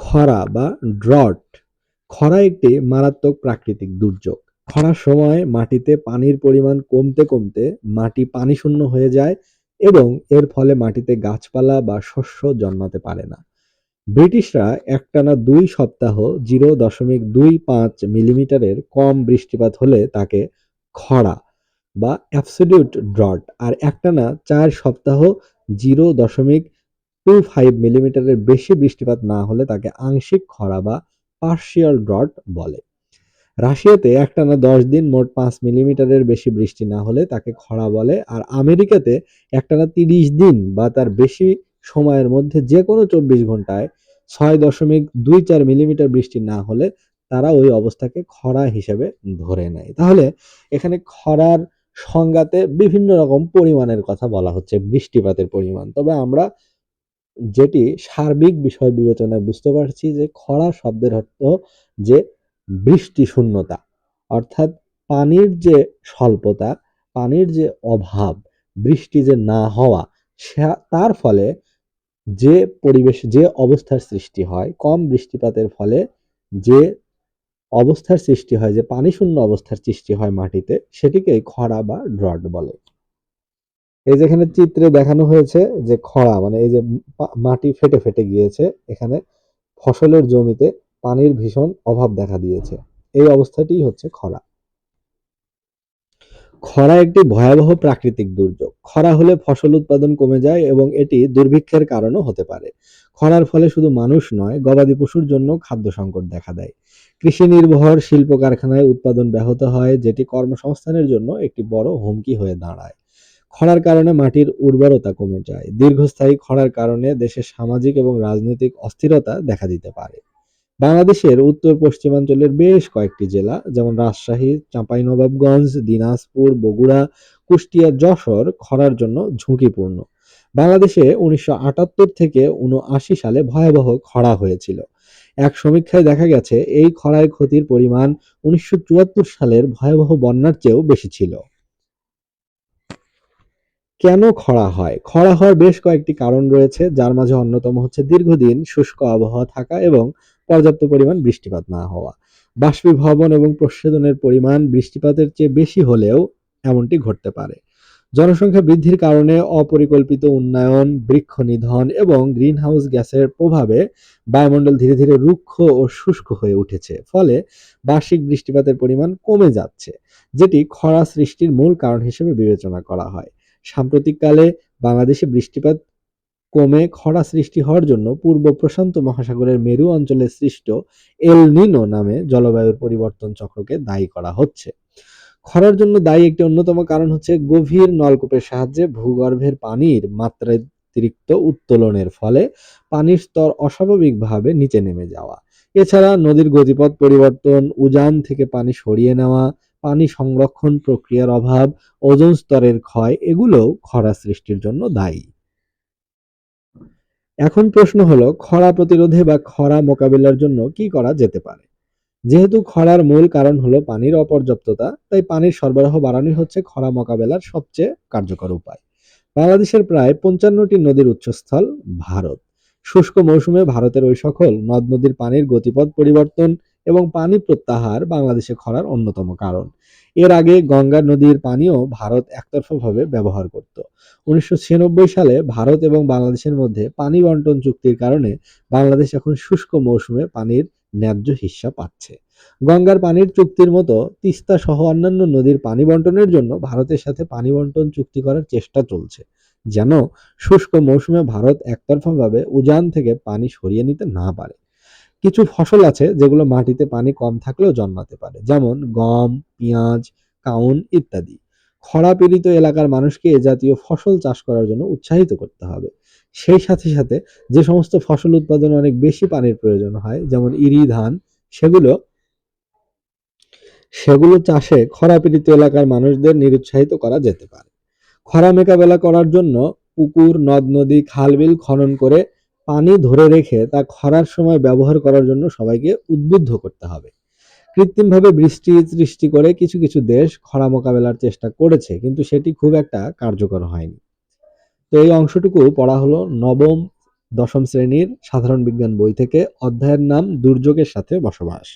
খরা বা ড্রট খরা একটি মারাত্মক প্রাকৃতিক দুর্যোগ। খরার সময় মাটিতে পানির পরিমাণ কমতে কমতে মাটি পানিশূন্য হয়ে যায় এবং এর ফলে মাটিতে গাছপালা বা শস্য জন্মাতে পারে না। ব্রিটিশরা একটানা দুই সপ্তাহ জিরো দশমিক দুই পাঁচ মিলিমিটারের কম বৃষ্টিপাত হলে তাকে খরা বা অ্যাবসলিউট ড্রট আর একটানা চার সপ্তাহ জিরো দশমিক টু ফাইভ মিলিমিটারের বেশি বৃষ্টিপাত না হলে তাকে আংশিক খরা বা পার্শিয়াল ড্রট বলে। রাশিয়াতে একটানা দশ দিন মোট পাঁচ মিলিমিটারের বেশি বৃষ্টি না হলে তাকে খরা বলে, আর আমেরিকাতে একটানা তিরিশ দিন বা তার বেশি সময়ের মধ্যে যে কোনো চব্বিশ ঘন্টায় ছয় দশমিক দুই চার মিলিমিটার বৃষ্টি না হলে তারা ওই অবস্থাকে খরা হিসেবে ধরে নেয়। তাহলে এখানে খরার সংজ্ঞাতে বিভিন্ন রকম পরিমাণের কথা বলা হচ্ছে, বৃষ্টিপাতের পরিমাণ। তবে আমরা যেটি সার্বিক বিষয় বিবেচনায় বুঝতে পারছি যে খরা শব্দের অর্থ যে বৃষ্টি শূন্যতা, অর্থাৎ পানির যে স্বল্পতা, পানির যে অভাব, বৃষ্টি যে না হওয়া তার ফলে যে পরিবেশ, যে অবস্থার সৃষ্টি হয়, কম বৃষ্টিপাতের ফলে যে অবস্থার সৃষ্টি হয়, যে পানি শূন্য অবস্থার সৃষ্টি হয় মাটিতে সেটিকে খরা বা ড্রট বলে। এই যেখানে চিত্রে দেখানো হয়েছে যে খরা মানে এই যে মাটি ফেটে ফেটে গিয়েছে, এখানে ফসলের জমিতে পানির ভীষণ অভাব দেখা দিয়েছে। এই অবস্থাটি হচ্ছে খরা। খরা একটি ভয়াবহ প্রাকৃতিক দুর্যোগ। খরা হলে ফসল উৎপাদন কমে যায় এবং এটি দুর্ভিক্ষের কারণও হতে পারে। খরার ফলে শুধু মানুষ নয়, গবাদি পশুর জন্য খাদ্য সংকট দেখা দেয়। কৃষি নির্ভর শিল্প কারখানায় উৎপাদন ব্যাহত হয়, যেটি কর্মসংস্থানের জন্য একটি বড় হুমকি হয়ে দাঁড়ায়। খরার কারণে মাটির উর্বরতা কমে যায়। দীর্ঘস্থায়ী খরার কারণে দেশের সামাজিক এবং রাজনৈতিক অস্থিরতা দেখা দিতে পারে। বাংলাদেশের উত্তর পশ্চিমাঞ্চলের বেশ কয়েকটি জেলা, যেমন রাজশাহী, চাঁপাইনবাবগঞ্জ, দিনাজপুর, বগুড়া, কুষ্টিয়া, যশোর খরার জন্য ঝুঁকিপূর্ণ। বাংলাদেশে উনিশশো আটাত্তর থেকে উনআশি সালে ভয়াবহ খরা হয়েছিল। এক সমীক্ষায় দেখা গেছে, এই খরায় ক্ষতির পরিমাণ উনিশশো চুয়াত্তর সালের ভয়াবহ বন্যার চেয়েও বেশি ছিল। কেন খরা হয়? খরা হওয়ার বেশ কয়েকটি কারণ রয়েছে, যার মাঝে অন্যতম হচ্ছে দীর্ঘদিন শুষ্ক আবহাওয়া থাকা এবং পর্যাপ্ত পরিমাণ বৃষ্টিপাত না হওয়া। বাষ্পীভবন এবং প্রস্বেদনের পরিমাণ বৃষ্টিপাতের চেয়ে বেশি হলেও এমনটি ঘটতে পারে। জনসংখ্যা বৃদ্ধির কারণে অপরিকল্পিত উন্নয়ন, বৃক্ষ নিধন এবং গ্রিনহাউস গ্যাসের প্রভাবে বায়ুমণ্ডল ধীরে ধীরে রুক্ষ ও শুষ্ক হয়ে উঠেছে, ফলে বার্ষিক বৃষ্টিপাতের পরিমাণ কমে যাচ্ছে, যেটি খরা সৃষ্টির মূল কারণ হিসেবে বিবেচনা করা হয়। সাম্প্রতিককালে বাংলাদেশে বৃষ্টিপাত কমে খরা সৃষ্টি হওয়ার জন্য পূর্ব প্রশান্ত মহাসাগরের মেরু অঞ্চলে সৃষ্ট এল নিনো নামে জলবায়ুর পরিবর্তন চক্রকে দায়ী করা হচ্ছে। খরার জন্য দায়ী একটি অন্যতম কারণ হচ্ছে গভীর নলকূপের সাহায্যে ভূগর্ভের পানির মাত্রাতিরিক্ত উত্তোলনের ফলে পানির স্তর অস্বাভাবিকভাবে নিচে নেমে যাওয়া। এছাড়া নদীর গতিপথ পরিবর্তন, উজান থেকে পানি সরিয়ে নেওয়া পানি সংরক্ষণ প্রক্রিয়ার অভাব, ওজন স্তরের ক্ষয়, এগুলোও খরা সৃষ্টির জন্য দায়ী। এখন প্রশ্ন হলো, খরা প্রতিরোধে বা খরা মোকাবিলার জন্য কি করা যেতে পারে? যেহেতু খরার মূল কারণ হলো পানির অপর্যাপ্ততা, তাই পানির সরবরাহ বাড়ানোই হচ্ছে খরা মোকাবেলার সবচেয়ে কার্যকর উপায়। বাংলাদেশের প্রায় পঞ্চান্নটি নদীর উৎসস্থল ভারত। শুষ্ক মৌসুমে ভারতের ওই সকল নদ নদীর পানির গতিপথ পরিবর্তন এবং পানি প্রত্যাহার বাংলাদেশে খরার অন্যতম কারণ। এর আগে গঙ্গা নদীর পানিও ভারত একতরফাভাবে ব্যবহার করত। উনিশশো সালে ভারত এবং বাংলাদেশের মধ্যে পানি বন্টন চুক্তির কারণে বাংলাদেশ এখন শুষ্ক মৌসুমে পানির ন্যায্য হিস্সা পাচ্ছে। গঙ্গার পানির চুক্তির মতো তিস্তা সহ অন্যান্য নদীর পানি বন্টনের জন্য ভারতের সাথে পানি বন্টন চুক্তি করার চেষ্টা চলছে, যেন শুষ্ক মৌসুমে ভারত একতরফাভাবে উজান থেকে পানি সরিয়ে নিতে না পারে। কিছু ফসল আছে যেগুলো মাটিতে পানি কম থাকলেও জন্মাতে পারে। যেমন গম, পেঁয়াজ, কাউন ইত্যাদি। খরা পীড়িত এলাকার মানুষকে এ জাতীয় ফসল চাষ করার জন্য উৎসাহিত করতে হবে। সেই সাথে সাথে যে সমস্ত ফসল উৎপাদনে অনেক বেশি পানির প্রয়োজন হয়, যেমন ইরি, ধান, সেগুলো সেগুলো চাষে খরা পীড়িত এলাকার মানুষদের নিরুৎসাহিত করা যেতে পারে। খরা মোকাবেলা করার জন্য পুকুর, নদ, নদী, খাল, বিল খনন করে পানি ধরে রেখে তা খরার সময় ব্যবহার করার জন্য সবাইকে উদ্বুদ্ধ করতে হবে। কৃত্রিমভাবে বৃষ্টি, সৃষ্টি করে কিছু কিছু দেশ খরা মোকাবেলার চেষ্টা করেছে, কিন্তু সেটি খুব একটা কার্যকর হয়নি। তো এই অংশটুকু পড়া হলো নবম, দশম শ্রেণির সাধারণ বিজ্ঞান বই থেকে। অধ্যায়ের নাম দুর্যোগের সাথে বসবাস।